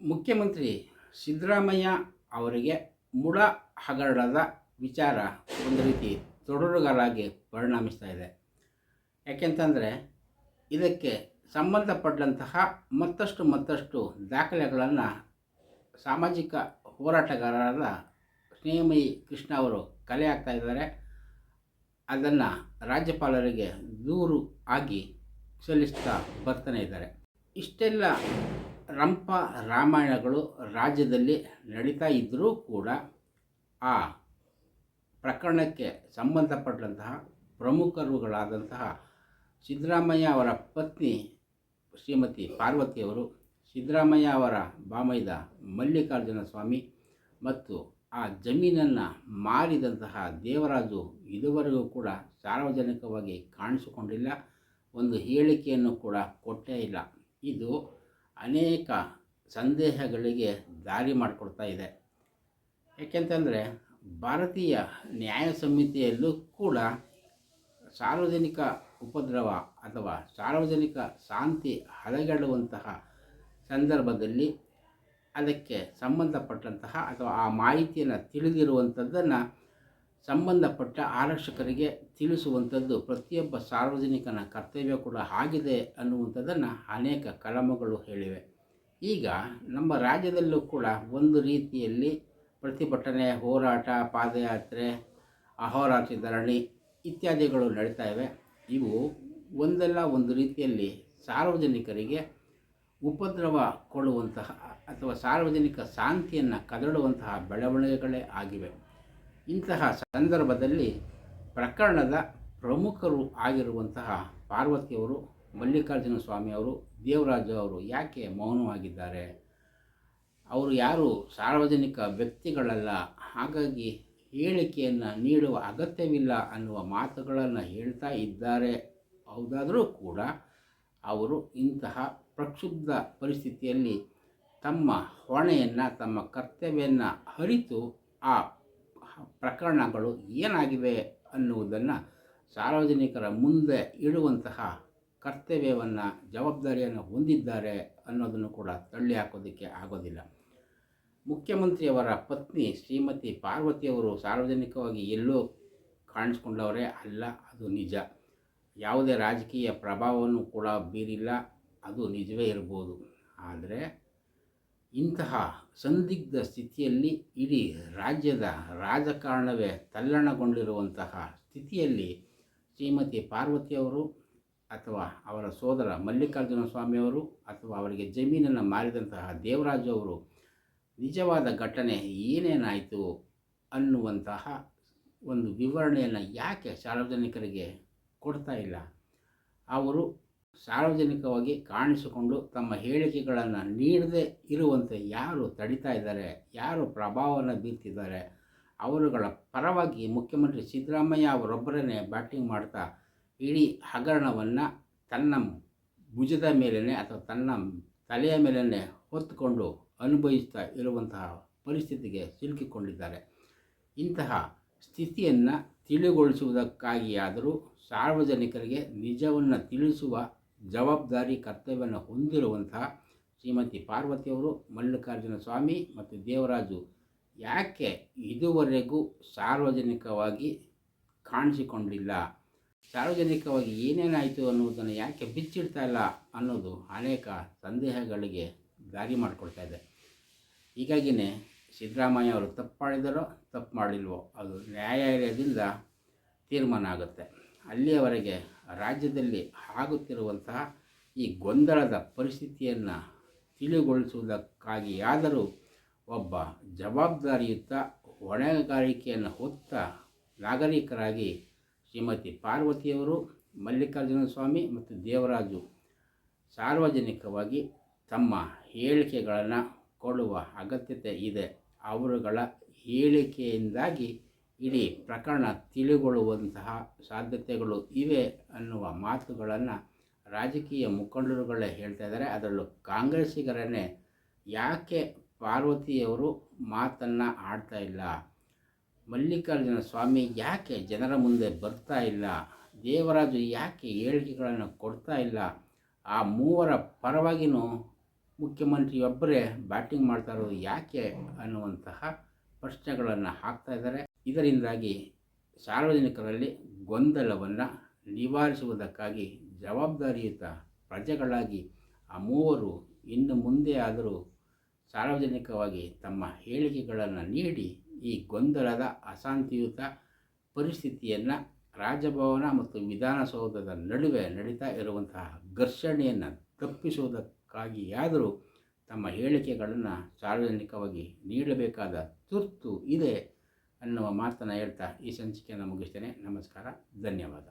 ಮುಖ್ಯಮಂತ್ರಿ ಸಿದ್ದರಾಮಯ್ಯ ಅವರಿಗೆ ಮುಳ ಹಗರಣದ ವಿಚಾರ ಒಂದು ರೀತಿ ತೊಡರುಗಾರಾಗಿ ಪರಿಣಾಮಿಸ್ತಾ ಇದೆ. ಯಾಕೆಂತಂದರೆ ಇದಕ್ಕೆ ಸಂಬಂಧಪಟ್ಟಂತಹ ಮತ್ತಷ್ಟು ಮತ್ತಷ್ಟು ದಾಖಲೆಗಳನ್ನು ಸಾಮಾಜಿಕ ಹೋರಾಟಗಾರರಾದ ಸ್ನೇಹಮಯಿ ಕೃಷ್ಣ ಅವರು ಕಲೆ ಆಗ್ತಾ ಇದ್ದಾರೆ. ಅದನ್ನು ರಾಜ್ಯಪಾಲರಿಗೆ ದೂರು ಆಗಿ ಸಲ್ಲಿಸ್ತಾ ಬರ್ತಾನೆ ಇದ್ದಾರೆ. ಇಷ್ಟೆಲ್ಲ ರಂಪ ರಾಮಾಯಣಗಳು ರಾಜ್ಯದಲ್ಲಿ ನಡೀತಾ ಇದ್ದರೂ ಕೂಡ ಆ ಪ್ರಕರಣಕ್ಕೆ ಸಂಬಂಧಪಟ್ಟಂತಹ ಪ್ರಮುಖರುಗಳಾದಂತಹ ಸಿದ್ದರಾಮಯ್ಯ ಅವರ ಪತ್ನಿ ಶ್ರೀಮತಿ ಪಾರ್ವತಿಯವರು ಸಿದ್ದರಾಮಯ್ಯ ಅವರ ಬಾಮೈದ ಮಲ್ಲಿಕಾರ್ಜುನ ಸ್ವಾಮಿ ಮತ್ತು ಆ ಜಮೀನನ್ನು ಮಾರಿದಂತಹ ದೇವರಾಜು ಇದುವರೆಗೂ ಕೂಡ ಸಾರ್ವಜನಿಕವಾಗಿ ಕಾಣಿಸಿಕೊಂಡಿಲ್ಲ. ಒಂದು ಹೇಳಿಕೆಯನ್ನು ಕೂಡ ಕೊಟ್ಟೇ ಇಲ್ಲ. ಇದು ಅನೇಕ ಸಂದೇಹಗಳಿಗೆ ದಾರಿ ಮಾಡಿಕೊಡ್ತಾ ಇದೆ. ಏಕೆಂತಂದರೆ ಭಾರತೀಯ ನ್ಯಾಯ ಸಮಿತಿಯಲ್ಲೂ ಕೂಡ ಸಾರ್ವಜನಿಕ ಉಪದ್ರವ ಅಥವಾ ಸಾರ್ವಜನಿಕ ಶಾಂತಿ ಹದಗೆಡುವಂತಹ ಸಂದರ್ಭದಲ್ಲಿ ಅದಕ್ಕೆ ಸಂಬಂಧಪಟ್ಟಂತಹ ಅಥವಾ ಆ ಮಾಹಿತಿಯನ್ನು ತಿಳಿದಿರುವಂಥದ್ದನ್ನು ಸಂಬಂಧಪಟ್ಟ ಆರಕ್ಷಕರಿಗೆ ತಿಳಿಸುವಂಥದ್ದು ಪ್ರತಿಯೊಬ್ಬ ಸಾರ್ವಜನಿಕನ ಕರ್ತವ್ಯ ಕೂಡ ಆಗಿದೆ ಅನ್ನುವಂಥದ್ದನ್ನು ಅನೇಕ ಕಲಮಗಳು ಹೇಳಿವೆ. ಈಗ ನಮ್ಮ ರಾಜ್ಯದಲ್ಲೂ ಕೂಡ ಒಂದು ರೀತಿಯಲ್ಲಿ ಪ್ರತಿಭಟನೆ, ಹೋರಾಟ, ಪಾದಯಾತ್ರೆ, ಅಹೋರಾತ್ರಿ ಧರಣಿ ಇತ್ಯಾದಿಗಳು ನಡೀತಾ ಇವೆ. ಇವು ಒಂದಲ್ಲ ಒಂದು ರೀತಿಯಲ್ಲಿ ಸಾರ್ವಜನಿಕರಿಗೆ ಉಪದ್ರವ ಕೊಡುವಂತಹ ಅಥವಾ ಸಾರ್ವಜನಿಕ ಶಾಂತಿಯನ್ನು ಕದಡುವಂತಹ ಬೆಳವಣಿಗೆಗಳೇ ಆಗಿವೆ. ಇಂತಹ ಸಂದರ್ಭದಲ್ಲಿ ಪ್ರಕರಣದ ಪ್ರಮುಖರು ಆಗಿರುವಂತಹ ಪಾರ್ವತಿಯವರು, ಮಲ್ಲಿಕಾರ್ಜುನ ಸ್ವಾಮಿಯವರು ದೇವರಾಜ ಅವರು ಯಾಕೆ ಮೌನವಾಗಿದ್ದಾರೆ? ಅವರು ಯಾರು ಸಾರ್ವಜನಿಕ ವ್ಯಕ್ತಿಗಳಲ್ಲ? ಹಾಗಾಗಿ ಹೇಳಿಕೆಯನ್ನು ನೀಡುವ ಅಗತ್ಯವಿಲ್ಲ ಅನ್ನುವ ಮಾತುಗಳನ್ನು ಹೇಳ್ತಾ ಇದ್ದಾರೆ. ಹೌದಾದರೂ ಕೂಡ ಅವರು ಇಂತಹ ಪ್ರಕ್ಷುಬ್ಧ ಪರಿಸ್ಥಿತಿಯಲ್ಲಿ ತಮ್ಮ ಹೊಣೆಯನ್ನು, ತಮ್ಮ ಕರ್ತವ್ಯವನ್ನು ಅರಿತು ಆ ಪ್ರಕರಣಗಳು ಏನಾಗಿವೆ ಅನ್ನುವುದನ್ನು ಸಾರ್ವಜನಿಕರ ಮುಂದೆ ಇಡುವಂತಹ ಕರ್ತವ್ಯವನ್ನು, ಜವಾಬ್ದಾರಿಯನ್ನು ಹೊಂದಿದ್ದಾರೆ ಅನ್ನೋದನ್ನು ಕೂಡ ತಳ್ಳಿ ಹಾಕೋದಕ್ಕೆ ಆಗೋದಿಲ್ಲ. ಮುಖ್ಯಮಂತ್ರಿಯವರ ಪತ್ನಿ ಶ್ರೀಮತಿ ಪಾರ್ವತಿಯವರು ಸಾರ್ವಜನಿಕವಾಗಿ ಎಲ್ಲೋ ಕಾಣಿಸ್ಕೊಂಡವರೇ ಅಲ್ಲ, ಅದು ನಿಜ. ಯಾವುದೇ ರಾಜಕೀಯ ಪ್ರಭಾವವನ್ನು ಕೂಡ ಬೀರಿಲ್ಲ, ಅದು ನಿಜವೇ ಇರ್ಬೋದು. ಆದರೆ ಇಂತಹ ಸಂದಿಗ್ಧ ಸ್ಥಿತಿಯಲ್ಲಿ ಇಡೀ ರಾಜ್ಯದ ರಾಜಕಾರಣವೇ ತಲ್ಲಣಗೊಂಡಿರುವಂತಹ ಸ್ಥಿತಿಯಲ್ಲಿ ಶ್ರೀಮತಿ ಪಾರ್ವತಿಯವರು ಅಥವಾ ಅವರ ಸೋದರ ಮಲ್ಲಿಕಾರ್ಜುನ ಸ್ವಾಮಿಯವರು ಅಥವಾ ಅವರಿಗೆ ಜಮೀನನ್ನು ಮಾರಿದಂತಹ ದೇವರಾಜು ನಿಜವಾದ ಘಟನೆ ಏನೇನಾಯಿತು ಅನ್ನುವಂತಹ ಒಂದು ವಿವರಣೆಯನ್ನು ಯಾಕೆ ಸಾರ್ವಜನಿಕರಿಗೆ ಕೊಡ್ತಾ ಇಲ್ಲ? ಅವರು ಸಾರ್ವಜನಿಕವಾಗಿ ಕಾಣಿಸಿಕೊಂಡು ತಮ್ಮ ಹೇಳಿಕೆಗಳನ್ನು ನೀಡದೇ ಇರುವಂತೆ ಯಾರು ತಡಿತಾ ಇದ್ದಾರೆ, ಯಾರು ಪ್ರಭಾವವನ್ನು ಬೀರ್ತಿದ್ದಾರೆ, ಅವರುಗಳ ಪರವಾಗಿ ಮುಖ್ಯಮಂತ್ರಿ ಸಿದ್ದರಾಮಯ್ಯ ಅವರೊಬ್ಬರನ್ನೇ ಬ್ಯಾಟಿಂಗ್ ಮಾಡ್ತಾ ಇಡೀ ಹಗರಣವನ್ನು ತನ್ನ ಭುಜದ ಮೇಲೇ ಅಥವಾ ತನ್ನ ತಲೆಯ ಮೇಲೇ ಹೊತ್ತುಕೊಂಡು ಅನುಭವಿಸ್ತಾ ಇರುವಂತಹ ಪರಿಸ್ಥಿತಿಗೆ ಸಿಲುಕಿಕೊಂಡಿದ್ದಾರೆ. ಇಂತಹ ಸ್ಥಿತಿಯನ್ನು ತಿಳಿಗೊಳಿಸುವುದಕ್ಕಾಗಿಯಾದರೂ ಸಾರ್ವಜನಿಕರಿಗೆ ನಿಜವನ್ನು ತಿಳಿಸುವ ಜವಾಬ್ದಾರಿ ಕರ್ತವ್ಯವನ್ನು ಹೊಂದಿರುವಂಥ ಶ್ರೀಮತಿ ಪಾರ್ವತಿಯವರು, ಮಲ್ಲಿಕಾರ್ಜುನ ಸ್ವಾಮಿ ಮತ್ತು ದೇವರಾಜು ಯಾಕೆ ಇದುವರೆಗೂ ಸಾರ್ವಜನಿಕವಾಗಿ ಕಾಣಿಸಿಕೊಂಡಿಲ್ಲ? ಸಾರ್ವಜನಿಕವಾಗಿ ಏನೇನಾಯಿತು ಅನ್ನುವುದನ್ನು ಯಾಕೆ ಬಿಚ್ಚಿಡ್ತಾ ಇಲ್ಲ ಅನ್ನೋದು ಅನೇಕ ಸಂದೇಹಗಳಿಗೆ ದಾರಿ ಮಾಡಿಕೊಳ್ತಾ ಇದೆ. ಹೀಗಾಗಿಯೇ ಸಿದ್ದರಾಮಯ್ಯ ಅವರು ತಪ್ಪು ಮಾಡಿದರೋ ತಪ್ಪು ಮಾಡಿಲ್ವೋ ಅದು ನ್ಯಾಯಾಲಯದಿಂದ ತೀರ್ಮಾನ ಆಗುತ್ತೆ. ಅಲ್ಲಿಯವರೆಗೆ ರಾಜ್ಯದಲ್ಲಿ ಆಗುತ್ತಿರುವಂತಹ ಈ ಗೊಂದಲದ ಪರಿಸ್ಥಿತಿಯನ್ನು ತಿಳಿಗೊಳಿಸುವುದಕ್ಕಾಗಿಯಾದರೂ ಒಬ್ಬ ಜವಾಬ್ದಾರಿಯುತ ಹೊಣೆಗಾರಿಕೆಯನ್ನು ಹೊತ್ತ ನಾಗರಿಕರಾಗಿ ಶ್ರೀಮತಿ ಪಾರ್ವತಿಯವರು, ಮಲ್ಲಿಕಾರ್ಜುನ ಸ್ವಾಮಿ ಮತ್ತು ದೇವರಾಜು ಸಾರ್ವಜನಿಕವಾಗಿ ತಮ್ಮ ಹೇಳಿಕೆಗಳನ್ನು ಕೊಡುವ ಅಗತ್ಯತೆ ಇದೆ. ಅವರುಗಳ ಹೇಳಿಕೆಯಿಂದಾಗಿ ಇಡೀ ಪ್ರಕರಣ ತಿಳಿಗೊಳ್ಳುವಂತಹ ಸಾಧ್ಯತೆಗಳು ಇವೆ ಅನ್ನುವ ಮಾತುಗಳನ್ನು ರಾಜಕೀಯ ಮುಖಂಡರುಗಳೇ ಹೇಳ್ತಾ ಇದ್ದಾರೆ. ಅದರಲ್ಲೂ ಕಾಂಗ್ರೆಸ್ಸಿಗರನ್ನೇ ಯಾಕೆ ಪಾರ್ವತಿಯವರು ಮಾತನ್ನು ಆಡ್ತಾ ಇಲ್ಲ? ಮಲ್ಲಿಕಾರ್ಜುನ ಸ್ವಾಮಿ ಯಾಕೆ ಜನರ ಮುಂದೆ ಬರ್ತಾ ಇಲ್ಲ? ದೇವರಾಜು ಯಾಕೆ ಹೇಳಿಕೆಗಳನ್ನು ಕೊಡ್ತಾ ಇಲ್ಲ? ಆ ಮೂವರ ಪರವಾಗಿಯೂ ಮುಖ್ಯಮಂತ್ರಿಯೊಬ್ಬರೇ ಬ್ಯಾಟಿಂಗ್ ಮಾಡ್ತಾ ಇರೋದು ಯಾಕೆ ಅನ್ನುವಂತಹ ಪ್ರಶ್ನೆಗಳನ್ನು ಹಾಕ್ತಾ ಇದ್ದಾರೆ. ಇದರಿಂದಾಗಿ ಸಾರ್ವಜನಿಕರಲ್ಲಿ ಗೊಂದಲವನ್ನು ನಿವಾರಿಸುವುದಕ್ಕಾಗಿ ಜವಾಬ್ದಾರಿಯುತ ಪ್ರಜೆಗಳಾಗಿ ಆ ಮೂವರು ಇನ್ನು ಮುಂದೆ ಆದರೂ ಸಾರ್ವಜನಿಕವಾಗಿ ತಮ್ಮ ಹೇಳಿಕೆಗಳನ್ನು ನೀಡಿ ಈ ಗೊಂದಲದ ಅಶಾಂತಿಯುತ ಪರಿಸ್ಥಿತಿಯನ್ನು ರಾಜಭವನ ಮತ್ತು ವಿಧಾನಸೌಧದ ನಡುವೆ ನಡೀತಾ ಇರುವಂತಹ ಘರ್ಷಣೆಯನ್ನು ತಪ್ಪಿಸುವುದಕ್ಕಾಗಿಯಾದರೂ ತಮ್ಮ ಹೇಳಿಕೆಗಳನ್ನು ಸಾರ್ವಜನಿಕವಾಗಿ ನೀಡಬೇಕಾದ ತುರ್ತು ಇದೆ. ಅನ್ನುವ ಮಾತನ್ನು ಹೇಳ್ತಾ ಈ ಸಂಚಿಕೆಯನ್ನು ಮುಗಿಸ್ತೇನೆ. ನಮಸ್ಕಾರ. ಧನ್ಯವಾದ.